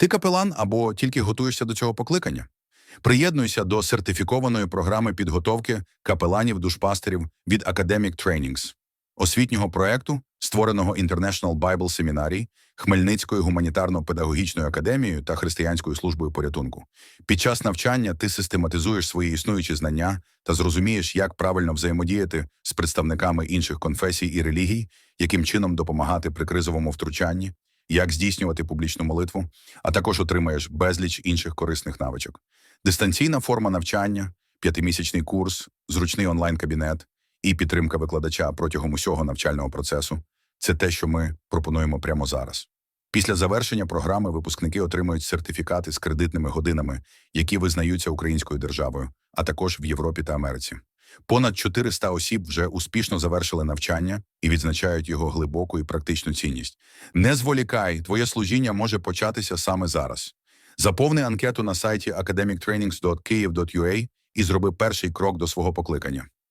Ти капелан або тільки готуєшся до цього покликання? Приєднуйся до сертифікованої програми підготовки капеланів-душпастерів від Academic Trainings, освітнього проекту, створеного International Bible Seminary, Хмельницькою гуманітарно-педагогічною академією та Християнською службою порятунку. Під час навчання ти систематизуєш свої існуючі знання та зрозумієш, як правильно взаємодіяти з представниками інших конфесій і релігій, яким чином допомагати при кризовому втручанні, як здійснювати публічну молитву, а також отримаєш безліч інших корисних навичок. Дистанційна форма навчання, п'ятимісячний курс, зручний онлайн-кабінет і підтримка викладача протягом усього навчального процесу це те, що ми пропонуємо прямо зараз. Після завершення програми випускники отримують сертифікати з кредитними годинами, які визнаються українською державою, а також в Європі та Америці. Понад 400 осіб вже успішно завершили навчання і відзначають його глибоку і практичну цінність. Не зволікай, твоє служіння може початися саме зараз. Заповни анкету на сайті academictrainings.kyiv.ua і зроби перший крок до свого покликання.